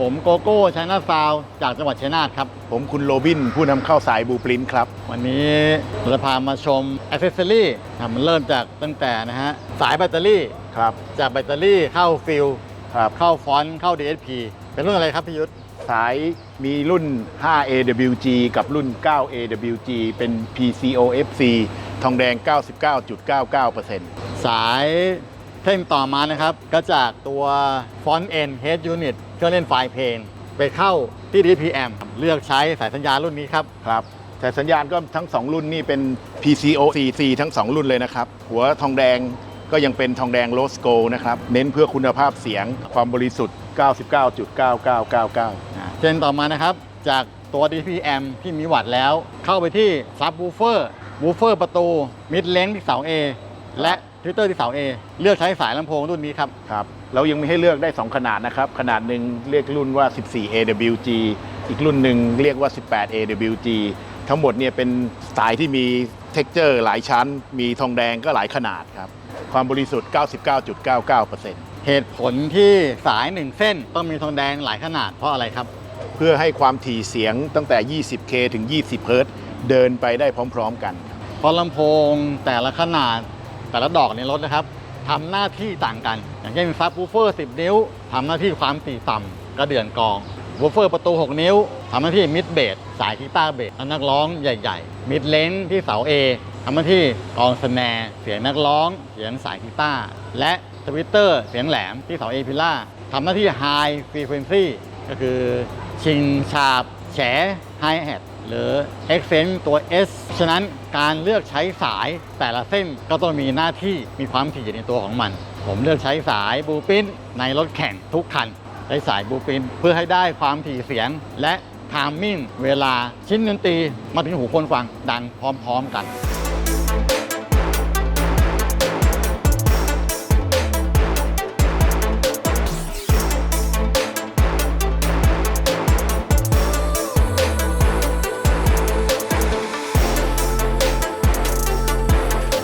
ผมโกโก้ชัยนาซาวด์จากจังหวัดชัยนาทครับ ผมคุณโรบินผู้นำเข้าสายบูปรินครับ วันนี้เราจะพามาชมอ c เซสซอรี่มันเริ่มจากตั้งแต่นะฮะสายแบตเตอรี่ ครับ จากแบตเตอรี่เข้าฟิลครับ เข้าฟอนต์เข้า DSP เป็นรุ่นอะไรครับพี่ยุทธสายมีรุ่น 5AWG กับรุ่น 9AWG เป็น PCOFC ทองแดง 99.99%สาย เส้นต่อมานะครับ ก็จากตัวฟอนต์เอ็นเฮดยูนิตเครื่องเล่นไฟล์เพลงไปเข้าที่ DPM เลือกใช้สายสัญญาณรุ่นนี้ครับ ครับแต่สัญญาณก็ทั้ง 2 รุ่นนี่เป็น PCOCC ทั้ง 2 รุ่นเลยนะครับ หัวทองแดงก็ยังเป็นทองแดงโลสโกนะครับ เน้นเพื่อคุณภาพเสียงความบริสุทธิ์ 99.9999อ่าเช่นต่อมานะครับ จากตัว DPM ที่มีวัดแล้ว เข้าไปที่ซับ w ูเฟอร์วูเฟอร์ประตูมิดเลนที่เสา A และทวิตเตอร์ที่เสา A เลือกใช้สายลำโพงรุ่นนี้ครับ ครับเรายังมีให้เลือกได้ 2 ขนาดนะครับ ขนาดหนึ่งเรียกรุ่นว่า 14 AWG อีกรุ่นหนึ่งเรียกว่า 18 AWG ทั้งหมดเนี่ยเป็นสไตล์ที่มีเท็กเจอร์หลายชั้น มีทองแดงก็หลายขนาดครับ ความบริสุทธิ์ 99.99%เหตุผลที่สายหนึ่งเส้นต้องมีทองแดงหลายขนาดเพราะอะไรครับ เพื่อให้ความถี่เสียงตั้งแต่ 20K ถึง 20 เฮิรตซ์เดินไปได้พร้อม ๆ กัน เพราะลำโพงแต่ละขนาด แต่ละดอกในรถนะครับทำหน้าที่ต่างกัน อย่างเช่นซับ w ูเฟอร์ 10 นิ้วทำหน้าที่ความถี่ต่ำกระเดื่อนกอง w ูเฟอร์ประตู 6 นิ้วทำหน้าที่มิดเบสสายกีตาร์เบสนักร้องใหญ่ๆ มิดเลนที่เสา A ทำหน้าที่กองสแนร์เสียงนักร้อง เสียงสายกีตาร์และทวิตเตอร์เสียงแหลมที่เสา A พิล่าทำหน้าที่ High Frequency ก็คือชิงฉาบแฉ Hi Hat หรือ Accent ตัว S ฉะนั้นการเลือกใช้สายแต่ละเส้นก็ต้องมีหน้าที่มีความถี่ในตัวของมัน ผมเลือกใช้สายบูปินในรถแข่งทุกคันใช้สายบูปินเพื่อให้ได้ความถี่เสียง และทามมิ่งเวลาชิ้นดนตรีมาถึงหูคนฟังดังพร้อม ๆ กัน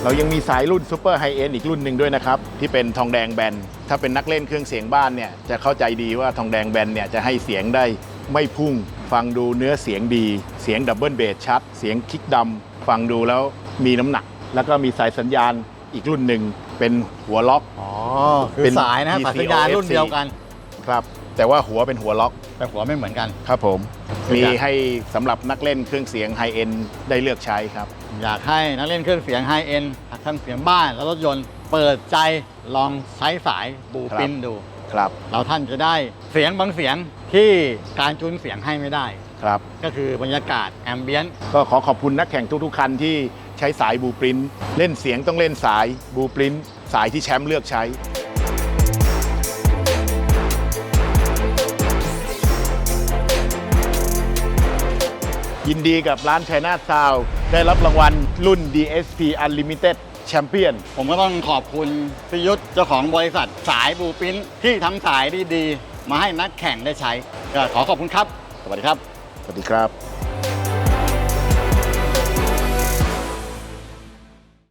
เรายังมีสายรุ่นซูเปอร์ไฮเอนอีกรุ่นหนึ่งด้วยนะครับ ที่เป็นทองแดงแบน ถ้าเป็นนักเล่นเครื่องเสียงบ้านเนี่ยจะเข้าใจดีว่าทองแดงแบนเนี่ยจะให้เสียงได้ไม่พุ่ง ฟังดูเนื้อเสียงดี เสียงดับเบิลเบสชัด เสียงคิกดำฟังดูแล้วมีน้ำหนัก แล้วก็มีสายสัญญาณอีกรุ่นหนึ่งเป็นหัวล็อกอ๋อคืเป็อนสายนะ PCO สายสัญญาณรุ่นเดียวกันครับแต่ว่าหัวเป็นหัวล็อกแต่หัวไม่เหมือนกันครับผมคือมีอยากให้สำหรับนักเล่นเครื่องเสียงไฮเอนได้เลือกใช้ครับ อยากให้นักเล่นเครื่องเสียงไฮเอ็นทั้งเสียงบ้านและรถยนต์ เปิดใจลองใช้สายบูปินดูครับแล้วท่านจะได้เสียงบางเสียงที่การจูนเสียงให้ไม่ได้ครับก็คือบรรยากาศแอมเบียนก็ขอขอบคุณนักแข่งทุกๆคันที่ใช้สายบูปรินท์เล่นเสียงต้องเล่นสายบูปรินท์สายที่แชมป์เลือกใช้ ยินดีกับร้านชัยนาทซาวได้รับรางวัลรุ่น DSP Unlimited Champion ผมก็ต้องขอบคุณพิยุทธเจ้าของบริษัทสายบูปินที่ทำสายดีๆ มาให้นักแข่งได้ใช้ก็ขอขอบคุณครับ สวัสดีครับ สวัสดีครับ